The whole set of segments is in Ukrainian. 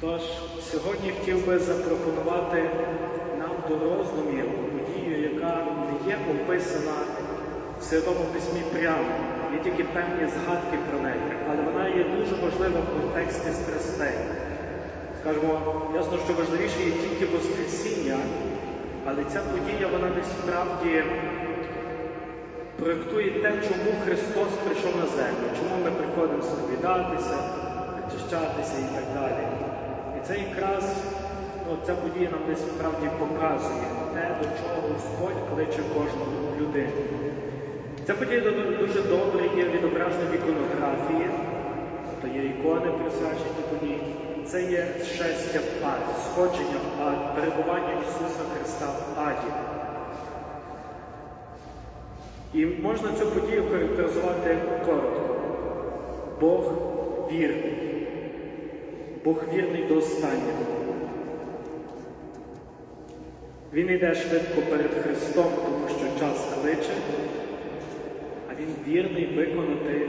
Тож, сьогодні хотів би запропонувати нам до роздумів подію, яка не є описана в Святому Письмі прямо. Є тільки певні згадки про неї, але вона є дуже важлива в контексті страстей. Скажімо, ясно, що важливіше є тільки Воскресіння, але ця подія, вона насправді проєктує те, чому Христос прийшов на землю, чому ми приходимо сповідатися, очищатися і так далі. І це якраз ну, ця подія нам десь справді показує те, до чого Господь кличе кожну людину. Ця подія дуже добре є відображена в іконографії, тобто є ікони присвячені події. Це є шестя в ад, сходження в ад, перебування Ісуса Христа в аді. І можна цю подію характеризувати коротко. Бог вірний. Бог вірний до останнього. Він йде швидко перед Христом, тому що час кличе, а він вірний виконати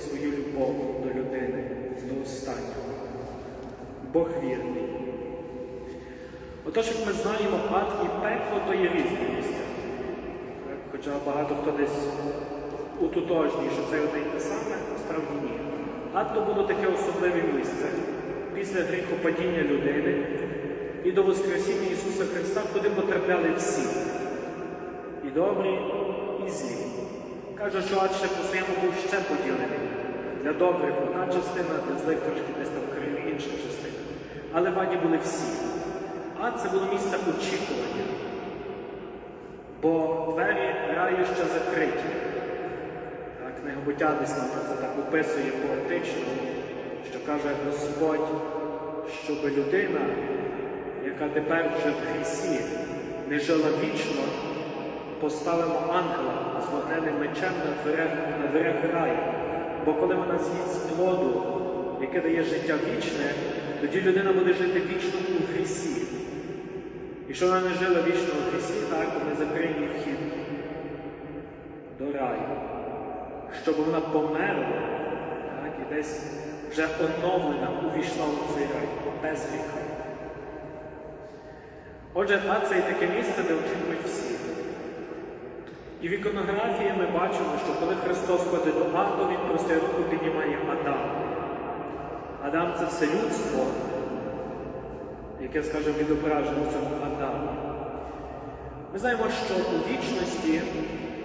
свою любов до людини до останнього. Бог вірний. Отож, як ми знаємо, ад і пекло то є різні місця. Хоча багато хто десь утотожнює, що це одне те саме, насправді ні. Ад було таке особливе місце після гріхопадіння людини і до Воскресіння Ісуса Христа, куди потрапляли всі. І добрі, і злі. Каже, що ад ще по-своєму був ще поділений. Для добрих одна частина, для злих трошки десь там в краю інша частина. Але в аді були всі. Ад це було місце очікування. Бо двері раю ще закриті. Так, книга буття десь нам це так описує поетично, що каже Господь, щоб людина, яка тепер вже в грісі, не жила вічно, поставимо ангела з вогненним мечем на дверях, на дверях раю. Бо коли вона з'їсть з плоду, яке дає життя вічне, тоді людина буде жити вічно у грісі. Що вона не жила вічно у грісі, так ми закриємо вхід до раю. Щоб вона померла, так, і десь вже оновлена увійшла у цей рай без гріха. Отже, ад це і таке місце, де очікують всі. І в іконографії ми бачимо, що коли Христос ходить до аду, Він просте руку піднімає Адам. Адам це все людство, яке, скажімо, відображено в цьому Ми знаємо, що у вічності,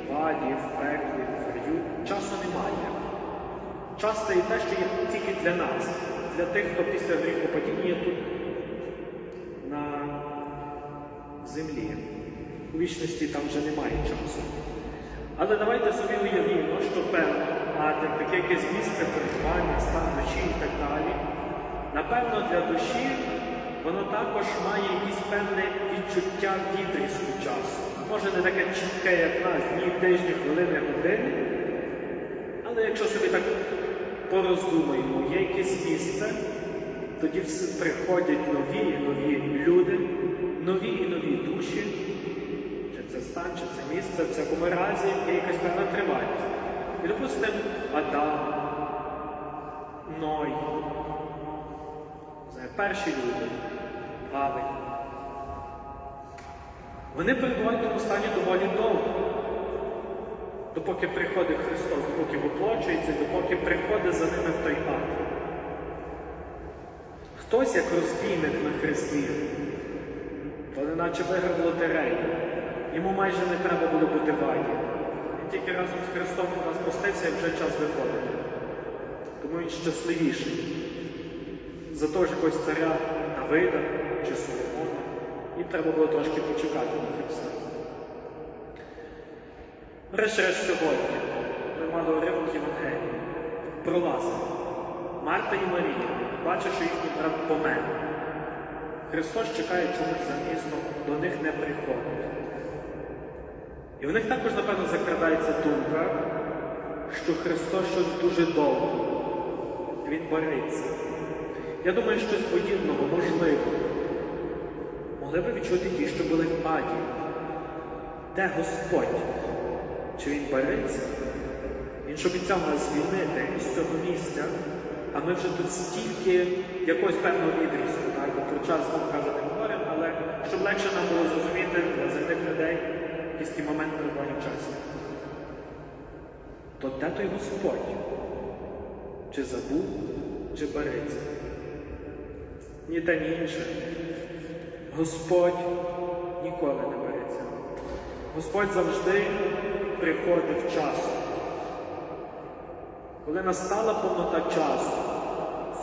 в аді, в пеклі, в раю часу немає. Час це і те, що є тільки для нас, для тих, хто після гріхопадіння є тут на землі. У вічності там вже немає часу. Але давайте собі уявімо, що певно, а таке якесь місце перебування, стан душі і так далі. Напевно, для душі воно також має якесь певне відчуття відрізку часу. Може не таке чітке, як нас, дні, тижні, хвилини, години. Але якщо собі так пороздумаємо, є якесь місце, тоді приходять нові і нові люди, нові і нові душі, чи це стан, чи це місце, в всякому разі є якась певна тривалість. І допустимо, Адам, Ной, перші люди, Авель. Вони перебувають в стані доволі довго. Допоки приходить Христос, допоки воплочується, допоки приходить за ними в той ад. Хтось, як розбійник на хресті, то неначе виграв лотерею. Йому майже не треба було бути в аді. Він тільки разом з Христом у нас пустився і вже час виходити. Тому він щасливіший. За того ж якогось царя Давида чи Соломона. Їм треба було трошки почекати на Христа. Врешті-решт сьогодні ми мали уривок Євангелії про Лазаря. Марта і Марія бачать, що їхній брат помер. Христос чекає чомусь за містом, до них не приходить. І в них також, напевно, закрадається думка, що Христос щось дуже довго. Він бореться. Я думаю, щось подібного можливо. Могли би відчути ті, що були в аді. Де Господь? Чи він бореться? Він ж обіцяв нас звільнити із цього місця а ми вже тут стільки якогось певного відрізку, так? Про час знову каже не говоримо, але щоб легше нам було зрозуміти для земних людей якийсь такий момент перебування в часі. То де той Господь? Чи забув, чи береться? Ні те, ні інше. Господь ніколи не береться. Господь завжди приходить часу. Коли настала повнота часу,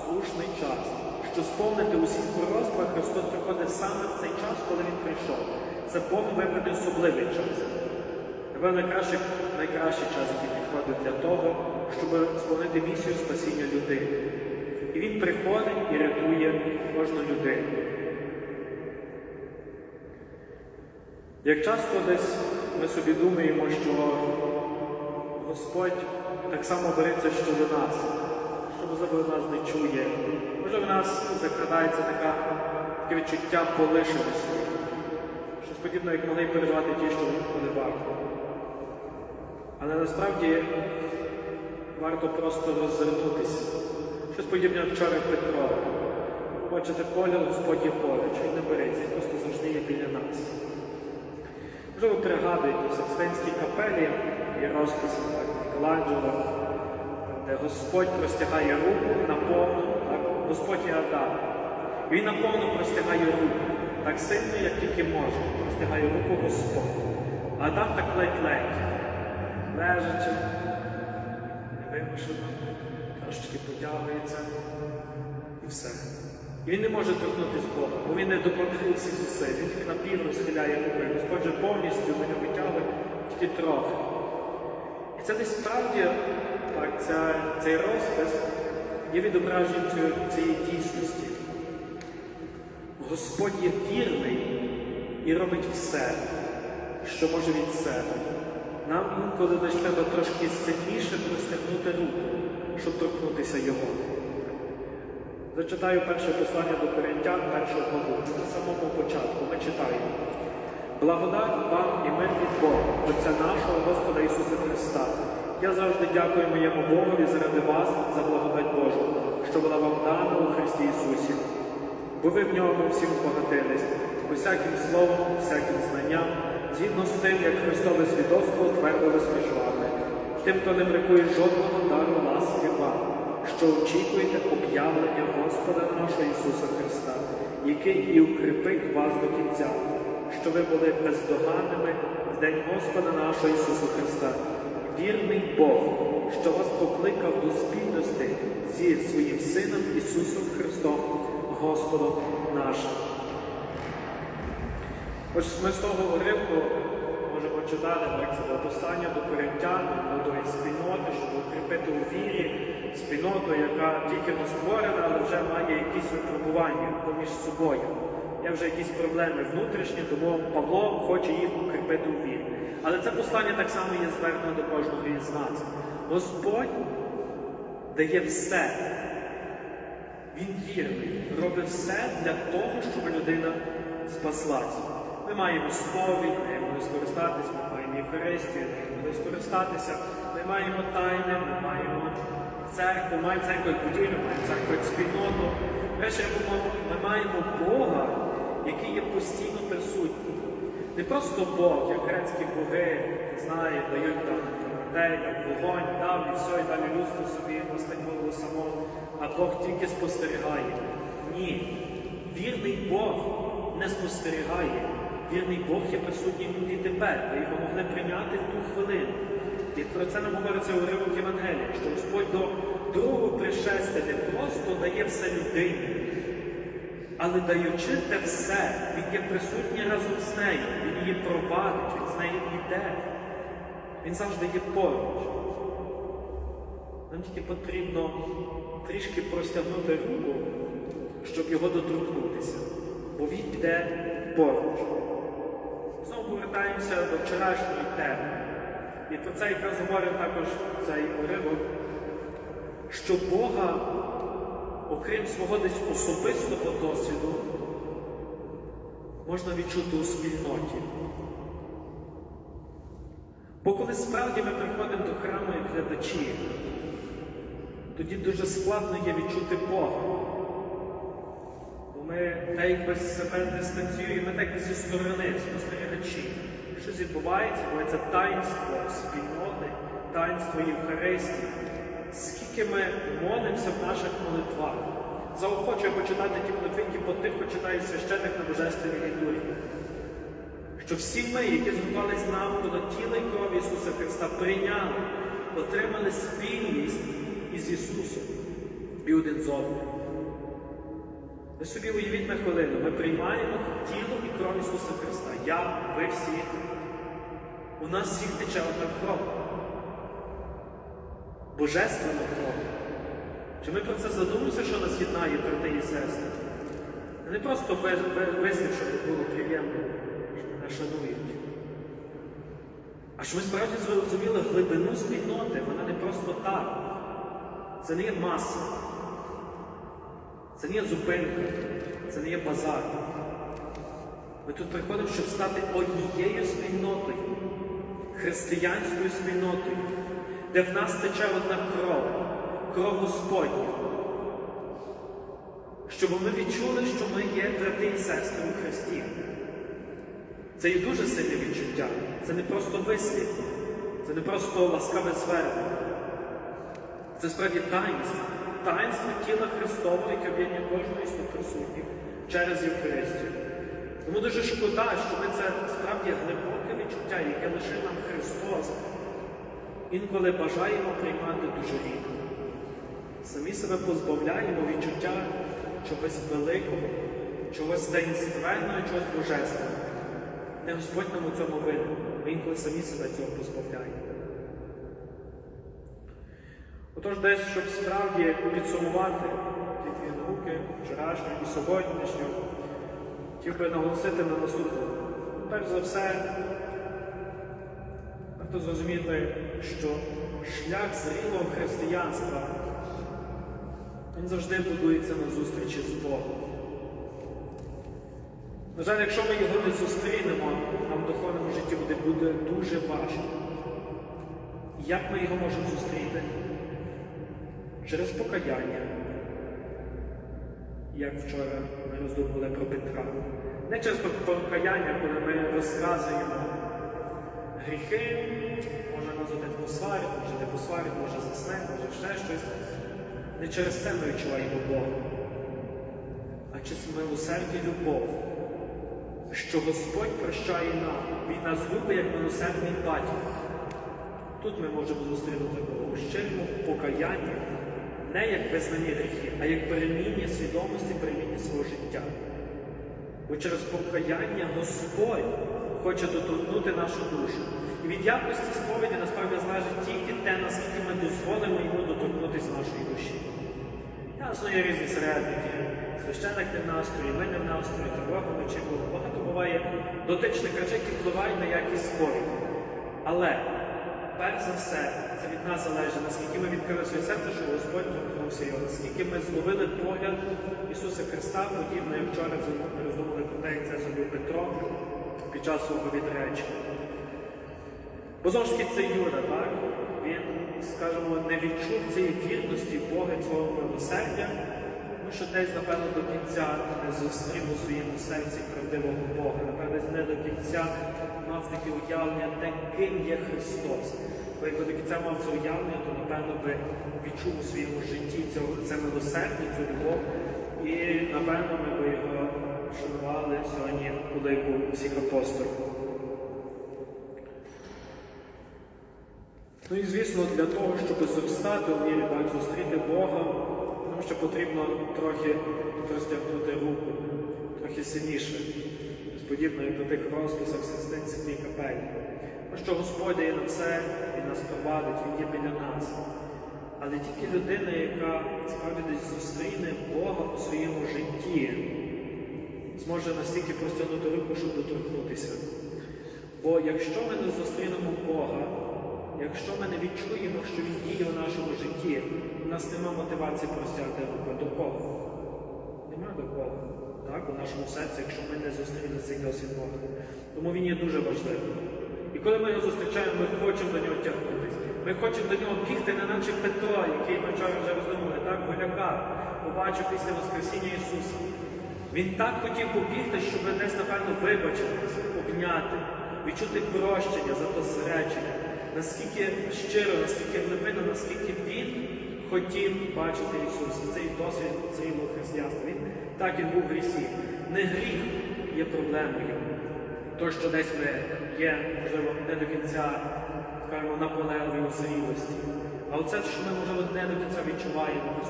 слушний час, що сповнити усіх пророцтва, Христос приходить саме в цей час, коли Він прийшов. Це Бог вибраний особливий час. Напевно, найкращий, найкращий час, який підходить для того, щоб сповнити місію спасіння людини. І він приходить і рятує кожну людину. Як часто десь ми собі думаємо, що Господь так само береться щодо нас, що можливо нас не чує, може в нас закрадається така, таке відчуття полишеності, щось подібне, як могли переживати ті, що ніколи варто. Але насправді варто просто роззирнутися. Щось подібне вчора Петро. Хочете поля, Господь є поруч, він не береться, він просто завжди є біля нас. Можливо, пригадуєте, в Секстинській капелі є розпис так, Мікеланджело, де Господь простягає руку наповну, Господь є Адам. І він наповну простягає руку, так сильно, як тільки може, простягає руку Господь. Адам так ледь-ледь, лежачи, невимушено, трошечки потягується і все. Він не може торкнутися Бога, бо він не докладає всіх зусиль, він тільки напівно схиляє руку. І Господь же повністю нього витягує тільки трохи. І це десь справді так, ця, цей розпис є відображенням цієї, дійсності. Господь є вірний і робить все, що може від себе. Нам інколи треба трошки сильніше простягнути руку, щоб торкнутися Його. Зачитаю перше послання до Коринтян, першого главу. На самому початку ми читаємо. Благодать вам і мир від Бога, Отця нашого Господа Ісуса Христа. Я завжди дякую моєму Богові заради вас за благодать Божу, що була вам дана у Христі Ісусі. Бо ви в ньому всім збагатились, усяким словом, всяким знанням, згідно з тим, як Христове свідоцтво між вами. Тим, хто не бракує жодного дару що очікуєте об'явлення Господа нашого Ісуса Христа, який і укріпить вас до кінця, що ви були бездоганними в день Господа нашого Ісуса Христа. Вірний Бог, що вас покликав до спільності зі своїм Сином Ісусом Христом, Господом нашим. Ось ми з того уривку було послання до коринтян, до спільноти, щоб укріпити у вірі спільноту, яка тільки не створена, але вже має якісь випробування поміж собою. Є вже якісь проблеми внутрішні, тому Павло хоче їх укріпити у вірі. Але це послання так само є звернено до кожного із нас. Господь дає все. Він вірний, робить все для того, щоб людина спаслася. Ми маємо сповідь, ми маємо скористатися, ми маємо Євхаристію, ми маємо скористатися, ми маємо тайни, ми маємо церкву, маємо церкву як будівлю, маємо церкву спільноту. Ми маємо Бога, який є постійно присутній. Не просто Бог, як грецькі боги, знає, дають там людей, вогонь, дав і все, і далі людство собі настаньмовило само, а Бог тільки спостерігає. Ні. Вірний Бог не спостерігає. Вірний Бог є присутній тут і тепер. Ви його могли прийняти в ту хвилину. І про це нам говориться уривок Євангелія, що Господь до другого пришестя не просто дає все людині, але даючи те все, Він є присутній разом з нею, Він її провадить, Він з нею йде. Він завжди є поруч. Нам тільки потрібно трішки простягнути руку, щоб його доторкнутися, бо він йде поруч. Повертаємося до вчорашньої теми. І про це якраз говорить також цей уривок, що Бога, окрім свого десь особистого досвіду, можна відчути у спільноті. Бо коли справді ми приходимо до храму як глядачі, тоді дуже складно є відчути Бога. Ми якби себе дистанціюємо, так зі сторони, спостерігачі. Щось відбувається, бо це таїнство спільноти, таїнство Євхаристії. Скільки ми молимося в наших молитвах. Заохочую почитати ті молитви, які потихо читає священник на Божественній літургії. Що всі ми, які зготувались навколо тіла і крові Ісуса Христа, прийняли, отримали спільність із Ісусом і один з одним. Ви собі уявіть на хвилину, ми приймаємо тіло і кров Ісуса Христа. Я, ви всі. У нас всіх тече одна кров. Божественна кров. Чи ми про це задумуємося, що нас єднає, брати і сестри? Не просто вислів, щоб було приємно, що мене шанують. А що ми справді зрозуміли глибину спільноти, вона не просто так. Це не є маса. Це не є зупинка, це не є базар. Ми тут приходимо, щоб стати однією спільнотою, християнською спільнотою, де в нас тече одна кров, кров Господня. Щоб ми відчули, що ми є брати і сестри у Христі. Це є дуже сильне відчуття. Це не просто вислів, це не просто ласкаве звернення. Це справді таїнство. Таїнство тіла Христового, яке кожного із тут присутніх через Євхаристію. Тому дуже шкода, що ми це справді глибоке відчуття, яке лише нам Христос, інколи бажаємо приймати дуже рідко. Самі себе позбавляємо відчуття чогось великого, чогось таїнственного, чогось божественного. Не Господь нам у цьому винен. Ми інколи самі себе цього позбавляємо. Отож, десь, щоб справді підсумувати ті дві науки вчорашню і сьогоднішню, хотів би наголосити на наступному. Перш за все, варто зрозуміти, що шлях зрілого християнства він завжди будується на зустрічі з Богом. На жаль, якщо ми його не зустрінемо, нам в духовному житті буде дуже важко. Як ми його можемо зустріти? Через покаяння, як вчора ми роздумували про Петра. Не через покаяння, коли ми розказуємо гріхи, може нас один посварить, може не посварить, може засне, може ще щось. Не через це ми відчуваємо Бога, а через милосердя любов, що Господь прощає нам, Він нас любить як милосердний батько. Тут ми можемо зустрінути Бога щирому покаянні, не як визнання гріхів, а як переміння свідомості, переміння свого життя. Бо через покаяння Господь хоче доторкнути нашу душу. І від якості сповіді насправді залежить тільки те, наскільки ми дозволимо йому доторкнутися нашої душі. Ясно, є різні середники. Священник не в настрої, ми не в настрої, тривога було. Багато буває дотичних речей, які впливають на якість сповіді. Але перш за все, це від нас залежить, наскільки ми відкрили своє серце, що Господь торкнувся його, наскільки ми зловили погляд Ісуса Христа, подібно, як вчора ми роздумали про те, як це зробив Петро під час свого відречення. Бо знову ж таки це Юда, так? Він, скажімо, не відчув цієї вірності Бога цього милосердя, тому що десь, напевно, до кінця не зустрів у своєму серці правдивого Бога. Напевно, не до кінця мав таке уявлення, таким є Христос. Бо якби до кінця мав це уявлення, то напевно би відчув у своєму житті цього, це милосердя, цю любов. І напевно ми би його шанували сьогодні у лику всіх апостолів. Ну і звісно, для того, щоб зростати у вірі, так, зустріти Бога, нам ще потрібно трохи простягнути руку, трохи сильніше, подібно до тих розписах Сестинській капелі. Тому що Господь дає нам все, Він нас провадить, Він є біля нас. Але тільки людина, яка справді десь зустріне Бога у своєму житті, зможе настільки простягнути руку, щоб доторкнутися. Бо якщо ми не зустрінемо Бога, якщо ми не відчуємо, що Він діє у нашому житті, у нас нема мотивації простягти руку до Бога. Нема до Бога так, у нашому серці, якщо ми не зустріли цей досвід Бога. Тому він є дуже важливим. І коли ми його зустрічаємо, ми хочемо до нього тягнутися. Ми хочемо до нього бігти, не наче Петро, який ми вчора вже роздумали, так, голяка, побачив після Воскресіння Ісуса. Він так хотів побігти, щоб десь, напевно, вибачитись, обняти, відчути прощення за то зречення, наскільки щиро, наскільки глибинно, наскільки він хотів бачити Ісуса. Цей досвід цілого християнства. Так він був в грісі. Не гріх є проблемою. То, що десь ми є, можливо, не до кінця скажімо, наполегливі у зрілості. А оце, що ми, можливо, не до кінця відчуваємо в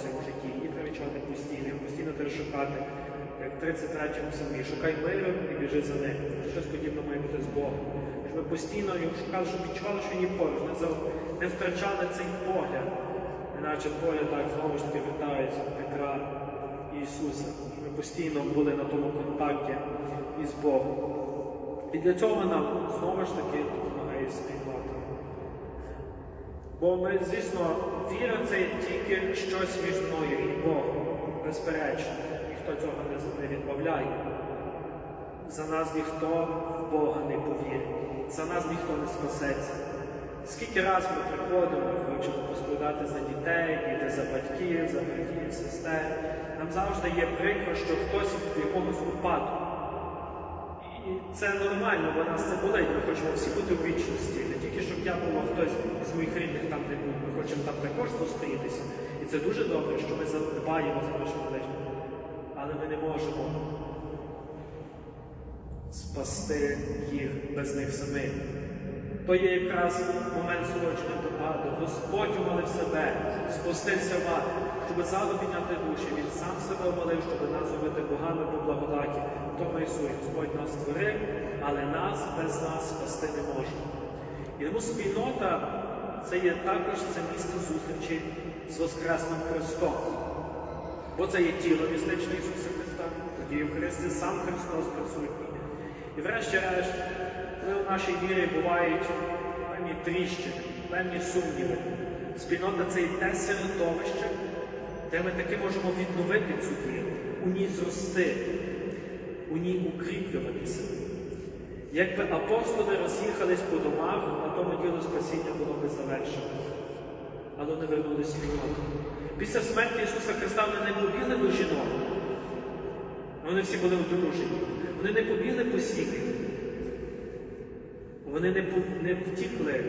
своєму житті, і треба відчувати постійно, постійно треба шукати, як в 33-му псалмі, шукай миру і біжи за ним. Щось подібне має бути з Богом. Щоб ми постійно його шукали, щоб відчували, що він поруч, не, за- не втрачали цей погляд, неначе погляд так знову ж таки вертається Петра Ісуса. Ми постійно були на тому контакті із Богом. І для цього нам знову ж таки допомагає спільнота. Бо ми, звісно, віра це тільки щось між мною і Богом, безперечно, ніхто цього не, відмовляє. За нас ніхто в Бога не повірить, за нас ніхто не спасеться. Скільки разів ми приходимо, хочемо посповідати за дітей, діти за батьків, за братів, сестер. Нам завжди є прикро, що хтось в якомусь упадку. І це нормально, бо нас це болить. Ми хочемо всі бути в вічності. Не тільки щоб я був, хтось з моїх рідних там не був. Ми хочемо там також зустрітися. І це дуже добре, що ми задбаємо за наших ближніх. Але ми не можемо спасти їх без них самих. То є якраз момент сорочення до Аду. Господь умолив себе, спустився в ад, щоб зало підняти душі. Він сам себе умолив, щоб нас зробити богами по благодаті. Тому Ісус, Господь нас створив, але нас без нас спасти не може. І тому спільнота це є також це місце зустрічі з Воскресним Христом. Бо це є тіло містичне Ісуса Христа, тоді в Христі сам Христос присутній. І врешті-решт, коли в нашій вірі бувають певні тріщини, певні сумніви, спільнота це і те середовище, де ми таки можемо відновити цю віру, у ній зрости, у ній укріплюватися. Якби апостоли роз'їхались по домах, на тому діло спасіння було би завершено. Але вони вернулись в спільноту. Після смерті Ісуса Христа вони не побігли до жінок. Вони всі були одружені. Вони не побігли по сім'ї. Вони не, не втікли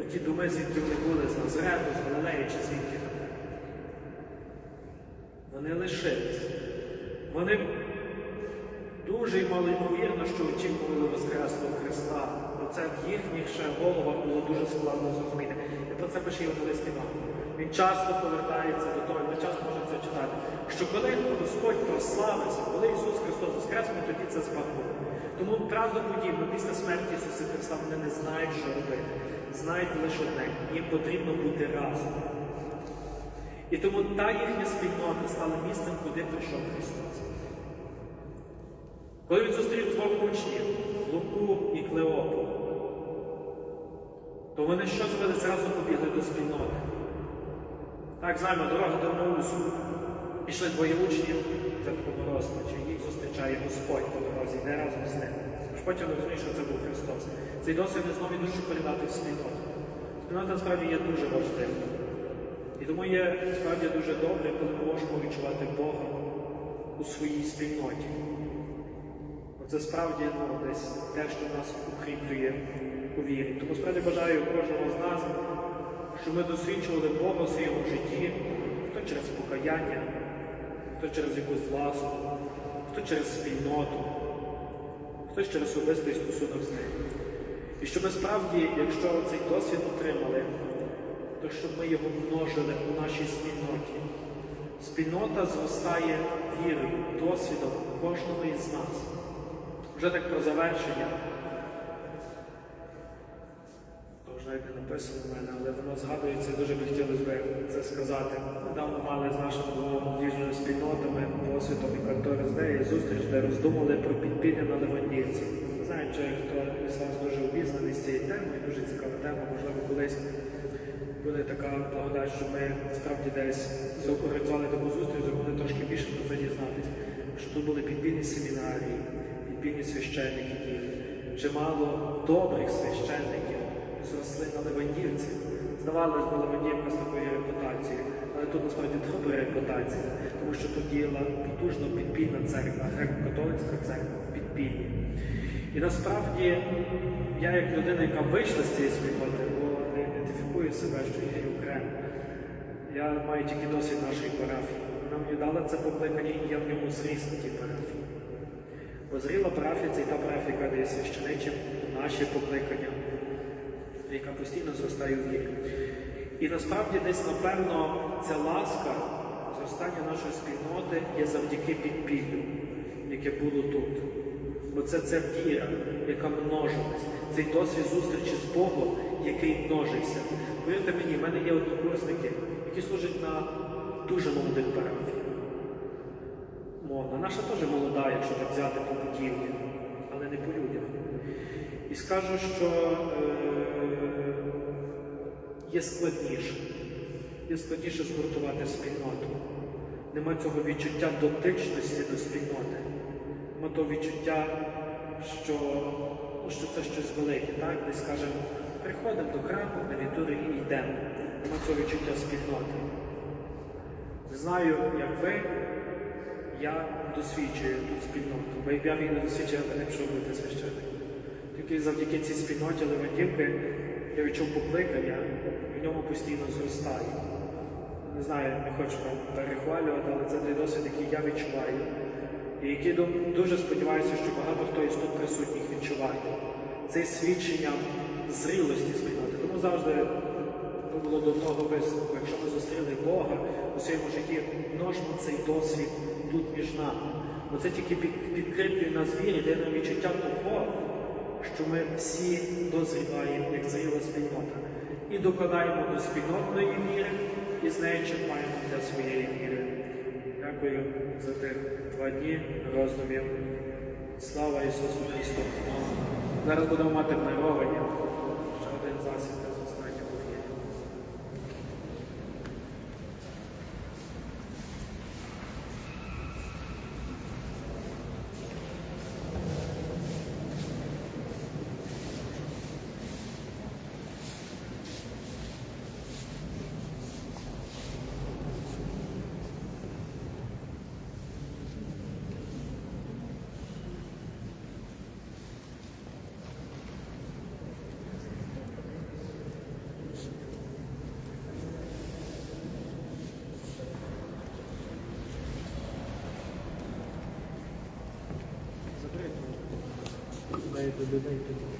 у ті доми, звідки вони були, з Назарету, з Галилеї чи звідки. Вони лишились. Вони дуже і мало ймовірно, що очікували Воскресного Христа. Це в їхніх ще головах було дуже складно зрозуміти. І про це пише його лист Іван. Він часто повертається до того, ми часто можемо це читати, що коли Господь прославився, коли Ісус Христос воскрес, ми тоді це збагнули. Тому правдоподібно після смерті Ісуса Христа вони не знають, що робити. Знають лише одне, їм потрібно бути разом. І тому та їхня спільнота стала місцем, куди прийшов Христос. Коли він зустрів двох учнів, Луку і Клеопу, то вони що зробили? Зразу побігли до спільноти. Так, знаємо, дорога до Маусу. Пішли двоє учнів за такому розпачі. Їх зустрічає Господь по дорозі, не разом з ним. Аж потім розуміє, що це був Христос. Цей досвід не знову душу передати в спільноту. Спільнота насправді є дуже важлива. І тому є справді дуже добре, коли ми можемо відчувати Бога у своїй спільноті. Це справді ну, десь те, що нас укріплює у вірі. Тому справді бажаю кожного з нас, щоб ми досліджували Бога у своєму житті, хто через покаяння, хто через якусь ласку, хто через спільноту, хтось через особистий стосунок з ним. І щоб ми справді, якщо цей досвід отримали, то щоб ми його множили у нашій спільноті. Спільнота зростає вірою, досвідом кожного із нас. Вже так про завершення. Вже не написано в мене, але воно згадується, дуже би хотілося б це сказати. Недавно мали з нашими двома спільнотами освітом і Карториздеї зустріч, де роздумали про підпілля на Левандівці. Не знаю, чи хто із вас дуже обізнаний з цією темою, дуже цікава тема, можливо, колись буде така благодать, що ми справді десь зорганізували таку зустріч, вони трошки більше про це дізнатися. Що тут були підпільні семінарії, підпільні священники, чимало добрих священників зросли на Левандівці. Здавалось би, Левандівка з такою репутацією, але тут насправді добра репутація, тому що тут діяла потужно підпільна церква, греко-католицька церква в підпіллі. І насправді я як людина, яка вийшла з цієї спільноти, бо не ідентифікую себе, що я є окремо. Я маю тільки досвід нашої парафії. Вона мені дала це покликання, і я в ньому зріс на тій парафії. Бо зріла парафія це і та парафія, яка дає священичим наші покликання, яка постійно зростає в вік. І насправді десь, напевно, ця ласка, зростання нашої спільноти є завдяки підпіллю, яке було тут. Бо це ця віра, яка множилась, цей досвід зустрічі з Богом, який множився. Повірте мені, в мене є однокурсники, які служать на дуже молодих парафіях. Мовна. Наша теж молода, якщо так взяти по будівлі, але не по людях. І скажу, що е, є складніше. Є складніше згуртувати спільноту. Нема цього відчуття дотичності до спільноти. Нема того відчуття, що, що це щось велике. Так? Десь скажемо, приходимо до храму, на літургію і йдемо. Нема цього відчуття спільноти. Не знаю, як ви, я досвідчую тут спільноту, бо як я її не досвідчив, не пішов бути священником. Тільки завдяки цій спільноті Левандівки я відчув покликання, в ньому постійно зростаю. Не знаю, не хочу перехвалювати, але це той досвід, який я відчуваю. І який дуже сподіваюся, що багато хто із тут присутніх відчуває. Це свідчення зрілості спільноти. Тому завжди було до того висновку. Якщо ми зустріли Бога у своєму житті, множимо цей досвід тут між нами. Бо це тільки під- підкріплює нас вірі, дає нам відчуття того, що ми всі дозріваємо, як зріла спільнота. І докладаємо до спільнотної міри і з нею черпаємо для своєї міри. Дякую за тих два дні роздумів. Слава Ісусу Христу! Зараз будемо мати мировання. Good night, people.